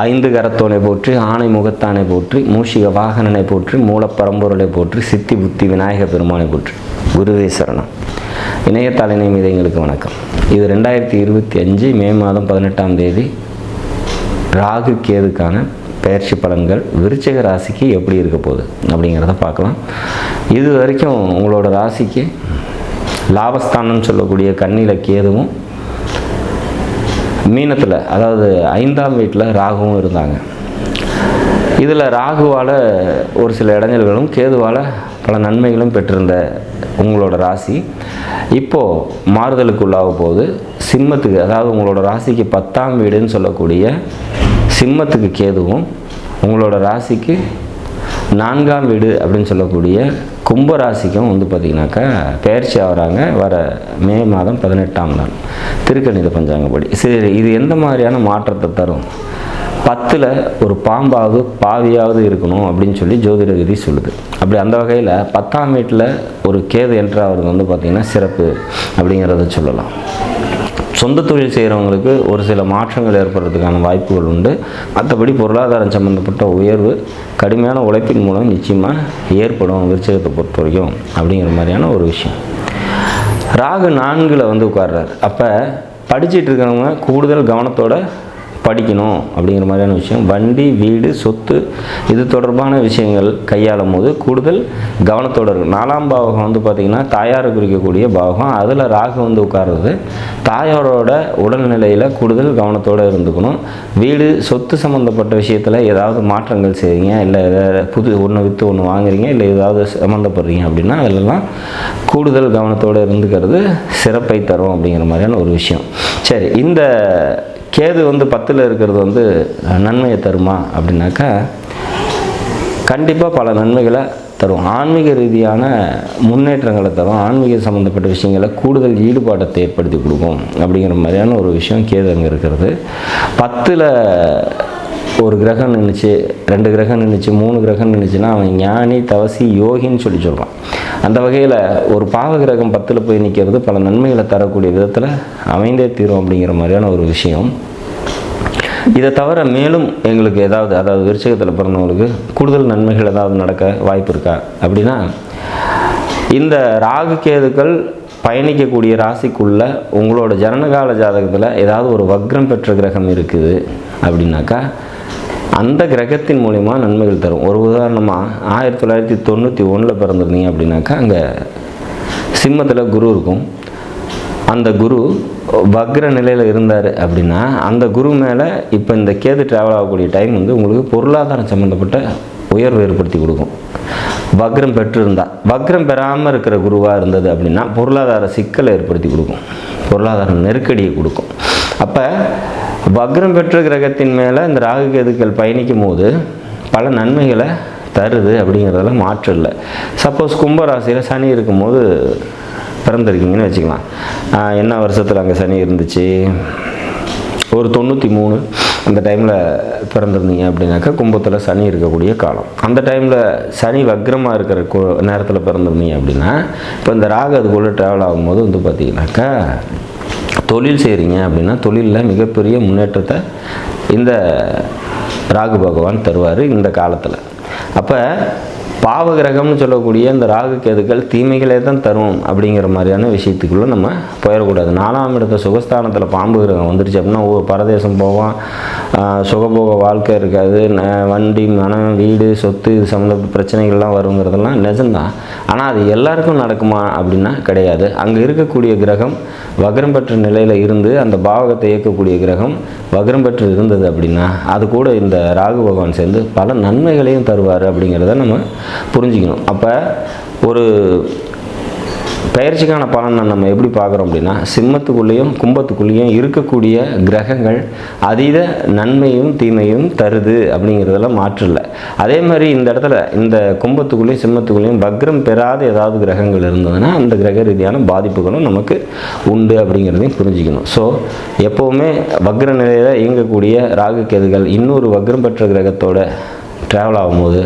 ஐந்து கரத்தோனை போற்றி ஆணை முகத்தானை போற்றி மூஷிக வாகனனை போற்றி மூலப்பரம்பொருளை போற்றி சித்தி புத்தி விநாயக பெருமானை போற்றி. குருவே சரணம். இணையதலைமை மீது எங்களுக்கு வணக்கம். இது ரெண்டாயிரத்தி இருபத்தி அஞ்சு மே மாதம் பதினெட்டாம் தேதி. ராகு கேதுக்கான பயிற்சி பலன்கள் விருச்சக ராசிக்கு எப்படி இருக்க போகுது அப்படிங்கிறத பார்க்கலாம். இது வரைக்கும் உங்களோட ராசிக்கு லாபஸ்தானம்னு சொல்லக்கூடிய கண்ணில கேதுவும் மீனத்தில் அதாவது ஐந்தாம் வீட்டில் ராகுவும் இருந்தாங்க. இதில் ராகுவால் ஒரு சில இடைஞ்சல்களும் கேதுவால் பல நன்மைகளும் பெற்றிருந்த உங்களோட ராசி. இப்போது மாறுதலுக்குள்ளாக போது சிம்மத்துக்கு அதாவது உங்களோட ராசிக்கு பத்தாம் வீடுன்னு சொல்லக்கூடிய சிம்மத்துக்கு கேதுவும் உங்களோட ராசிக்கு நான்காம் வீடு அப்படின்னு சொல்லக்கூடிய கும்பராசிக்கும் வந்து பார்த்திங்கனாக்கா பயிற்சி ஆகிறாங்க. வர மே மாதம் பதினெட்டாம் நாள். திருக்கணித பஞ்சாங்கப்படி. சரி இது எந்த மாதிரியான மாற்றத்தை தரும்? பத்தில் ஒரு பாம்பாவது பாவியாவது இருக்கணும் அப்படின்னு சொல்லி ஜோதிட விதி சொல்லுது. அப்படி அந்த வகையில் பத்தாம் வீட்டில் ஒரு கேது என்ட்ராவது வந்து பார்த்திங்கன்னா சிறப்பு அப்படிங்கிறத சொல்லலாம். சொந்த தொழில் செய்கிறவங்களுக்கு ஒரு சில மாற்றங்கள் ஏற்படுறதுக்கான வாய்ப்புகள் உண்டு. மற்றபடி பொருளாதாரம் சம்மந்தப்பட்ட உயர்வு கடுமையான உழைப்பின் மூலம் நிச்சயமாக ஏற்படும் விருச்சகத்தை பொறுத்த வரைக்கும் அப்படிங்கிற மாதிரியான ஒரு விஷயம். ராகு நான்கில் வந்து உட்கார்றாரு. அப்போ படிச்சிட்டு இருக்கிறவங்க கூடுதல் கவனத்தோட படிக்கணும் அப்படிங்கிற மாதிரியான விஷயம். வண்டி வீடு சொத்து இது தொடர்பான விஷயங்கள் கையாளும் போது கூடுதல் கவனத்தோடு இருக்கும் நாலாம் பாவகம் வந்து பார்த்திங்கன்னா தாயாரை குறிக்கக்கூடிய பாவகம். அதில் ராகு வந்து உட்கார்றது. தாயாரோட உடல்நிலையில் கூடுதல் கவனத்தோடு இருந்துக்கணும். வீடு சொத்து சம்மந்தப்பட்ட விஷயத்தில் ஏதாவது மாற்றங்கள் செய்கிறீங்க இல்லை புது ஒன்று விற்று ஒன்று வாங்குறீங்க இல்லை ஏதாவது சம்மந்தப்படுறீங்க அப்படின்னா அதிலெல்லாம் கூடுதல் கவனத்தோடு இருந்துக்கிறது சிறப்பை தரும் அப்படிங்கிற மாதிரியான ஒரு விஷயம். சரி இந்த கேது வந்து பத்தில் இருக்கிறது வந்து நன்மையை தருமா? அப்படின்னாக்கா கண்டிப்பாக பல நன்மைகளை தரும். ஆன்மீக ரீதியான முன்னேற்றங்களை தரும். ஆன்மீக சம்மந்தப்பட்ட விஷயங்களை கூடுதல் ஈடுபாட்டத்தை ஏற்படுத்தி கொடுக்கும். அப்படிங்கிற மாதிரியான ஒரு விஷயம் கேது அங்கே இருக்கிறது. பத்தில் ஒரு கிரகம் நின்றுச்சு ரெண்டு கிரகம் நின்றுச்சு மூணு கிரகம் நின்றுச்சுன்னா அவன் ஞானி தவசி யோகின்னு சொல்லி சொல்கிறான் அந்த வகையில் ஒரு பாவ கிரகம் பத்தில் போய் நிற்கிறது பல நன்மைகளை தரக்கூடிய விதத்தில் அமைந்தே தீரும் அப்படிங்கிற மாதிரியான ஒரு விஷயம். இதை தவிர மேலும் எங்களுக்கு ஏதாவது அதாவது விருச்சகத்தில் பிறந்தவங்களுக்கு கூடுதல் நன்மைகள் ஏதாவது நடக்க வாய்ப்பு இருக்கா? அப்படின்னா இந்த ராகு கேதுக்கள் பயணிக்கக்கூடிய ராசிக்குள்ள உங்களோட ஜனனகால ஜாதகத்தில் ஏதாவது ஒரு வக்ரம் பெற்ற கிரகம் இருக்குது அப்படின்னாக்கா அந்த கிரகத்தின் மூலிமா நன்மைகள் தரும். ஒரு உதாரணமாக ஆயிரத்தி தொள்ளாயிரத்தி தொண்ணூற்றி ஒன்றில் பிறந்திருந்தீங்க அப்படின்னாக்கா அங்கே சிம்மத்தில் குரு இருக்கும். அந்த குரு வக்ர நிலையில் இருந்தார் அப்படின்னா அந்த குரு மேலே இப்போ இந்த கேது ட்ராவல் ஆகக்கூடிய டைம் வந்து உங்களுக்கு பொருளாதாரம் சம்மந்தப்பட்ட உயர்வு ஏற்படுத்தி கொடுக்கும். வக்ரம் பெற்றிருந்தா வக்ரம் பெறாமல் இருக்கிற குருவாக இருந்தது அப்படின்னா பொருளாதார சிக்கலை ஏற்படுத்தி கொடுக்கும். பொருளாதார நெருக்கடியை கொடுக்கும். அப்போ வக்ரம் பெற்ற கிரகத்தின் மேலே இந்த ராகு கேதுக்கள் பயணிக்கும் போது பல நன்மைகளை தருது அப்படிங்கிறதெல்லாம் மாற்றம் இல்லை. சப்போஸ் கும்பராசியில் சனி இருக்கும்போது பிறந்திருக்கீங்கன்னு வச்சுக்கலாம். என்ன வருஷத்தில் அங்கே சனி இருந்துச்சு? ஒரு தொண்ணூற்றி மூணு அந்த டைமில் பிறந்திருந்தீங்க அப்படின்னாக்கா கும்பத்தில் சனி இருக்கக்கூடிய காலம். அந்த டைமில் சனி வக்ரமாக இருக்கிற கு- நேரத்தில் பிறந்திருந்தீங்க அப்படின்னா இப்போ இந்த ராகு அதுக்குள்ளே ட்ராவல் ஆகும்போது வந்து பார்த்தீங்கன்னாக்கா தொழில் செய்கிறீங்க அப்படின்னா தொழிலில் மிகப்பெரிய முன்னேற்றத்தை இந்த ராகு பகவான் தருவார் இந்த காலத்தில். அப்போ பாவகிரகம்னு சொல்லக்கூடிய இந்த ராகு கேதுக்கள் தீமைகளே தான் தரும் அப்படிங்கிற மாதிரியான விஷயத்துக்குள்ளே நம்ம போயிடக்கூடாது. நாலாம் இடத்த சுகஸ்தானத்தில் பாம்பு கிரகம் வந்துருச்சு அப்படின்னா ஓ பரதேசம் போவோம் சுகபோக வாழ்க்கை இருக்காது. வண்டி மனம் வீடு சொத்து இது சம்மந்த பிரச்சனைகள்லாம் வருங்கிறதெல்லாம் நிஜம்தான். ஆனால் அது எல்லாருக்கும் நடக்குமா அப்படின்னா கிடையாது. அங்கே இருக்கக்கூடிய கிரகம் வக்ரம் பெற்ற நிலையில் இருந்து அந்த பாவகத்தை இயக்கக்கூடிய கிரகம் வக்ரம் பெற்று இருந்தது அப்படின்னா அது கூட இந்த ராகு பகவான் சேர்ந்து பல நன்மைகளையும் தருவார் அப்படிங்கிறத நம்ம புரிஞ்சுக்கணும். அப்போ ஒரு பயிற்சிக்கான பலனை நம்ம எப்படி பார்க்குறோம் அப்படின்னா சிம்மத்துக்குள்ளேயும் கும்பத்துக்குள்ளேயும் இருக்கக்கூடிய கிரகங்கள் அதீத நன்மையும் தீமையும் தருது அப்படிங்கிறதெல்லாம் மாற்று இல்லை. அதே மாதிரி இந்த இடத்துல இந்த கும்பத்துக்குள்ளேயும் சிம்மத்துக்குள்ளேயும் பக்ரம் பெறாத ஏதாவது கிரகங்கள் இருந்ததுன்னா அந்த கிரக ரீதியான பாதிப்புகளும் நமக்கு உண்டு அப்படிங்கிறதையும் புரிஞ்சுக்கணும். ஸோ எப்போவுமே வக்ர நிலையில் இயங்கக்கூடிய ராகு கேதுகள் இன்னொரு வக்ரம் பெற்ற கிரகத்தோட ட்ராவல் ஆகும்போது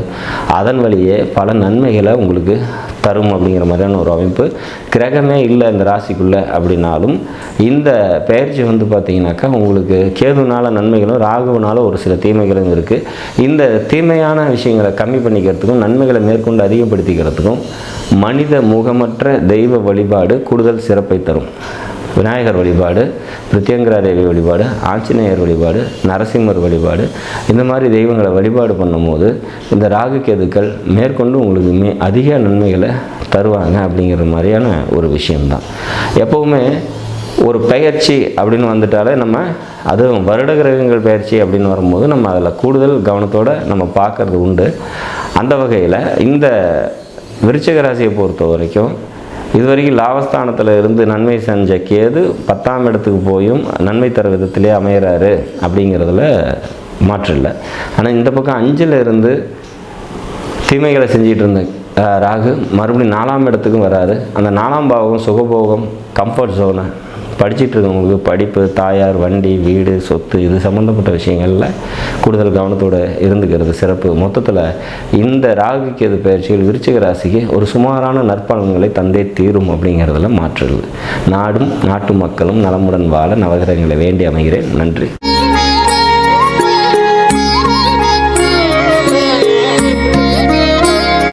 அதன் வழியே பல நன்மைகளை உங்களுக்கு தரும் அப்படிங்கிற மாதிரியான ஒரு அமைப்பு கிரகமே இல்லை இந்த ராசிக்குள்ளே அப்படின்னாலும் இந்த பயிற்சி வந்து பார்த்தீங்கன்னாக்கா உங்களுக்கு கேதுனால நன்மைகளும் ராகுனால ஒரு சில தீமைகளும் இருக்குது இந்த தீமையான விஷயங்களை கம்மி பண்ணிக்கிறதுக்கும் நன்மைகளை மேற்கொண்டு அதிகப்படுத்திக்கிறதுக்கும் மனித முகமற்ற தெய்வ வழிபாடு கூடுதல் சிறப்பை தரும். விநாயகர் வழிபாடு பிரித்யங்கரா தேவி வழிபாடு ஆஞ்சநேயர் வழிபாடு நரசிம்மர் வழிபாடு இந்த மாதிரி தெய்வங்களை வழிபாடு பண்ணும்போது இந்த ராகு கேதுக்கள் மேற்கொண்டு உங்களுக்கு மே அதிக நன்மைகளை தருவாங்க அப்படிங்கிற மாதிரியான ஒரு விஷயம்தான். எப்போவுமே ஒரு பெயர்ச்சி அப்படின்னு வந்துட்டாலே நம்ம அதுவும் வருட கிரகங்கள் பயிற்சி அப்படின்னு வரும்போது நம்ம அதில் கூடுதல் கவனத்தோடு நம்ம பார்க்கறது உண்டு. அந்த வகையில் இந்த விருச்சிக ராசியை பொறுத்த வரைக்கும் இதுவரைக்கும் லாபஸ்தானத்தில் இருந்து நன்மை செஞ்ச கேது பத்தாம் இடத்துக்கு போயும் நன்மை தர விதத்திலே அமையிறாரு அப்படிங்கிறதுல மாற்று இல்லை. ஆனால் இந்த பக்கம் அஞ்சில் இருந்து தீமைகளை செஞ்சிட்டு இருந்த ராகு மறுபடியும் நாலாம் இடத்துக்கும் வராரு. அந்த நாலாம் பாவம் சுகபோகம் கம்ஃபர்ட் ஜோனு படிச்சிட்டு இருக்கவங்களுக்கு படிப்பு தாயார் வண்டி வீடு சொத்து இது சம்மந்தப்பட்ட விஷயங்களில் கூடுதல் கவனத்தோடு இருந்துக்கிறது சிறப்பு. மொத்தத்தில் இந்த ராகு கேது பயிற்சியில் விருச்சிக ராசிக்கு ஒரு சுமாரான நற்பலன்களை தந்தே தீரும் அப்படிங்கிறதுல மாற்று நாடும் நாட்டு மக்களும் நலமுடன் வாழ நவகிரகங்களை வேண்டி அமைகிறேன். நன்றி.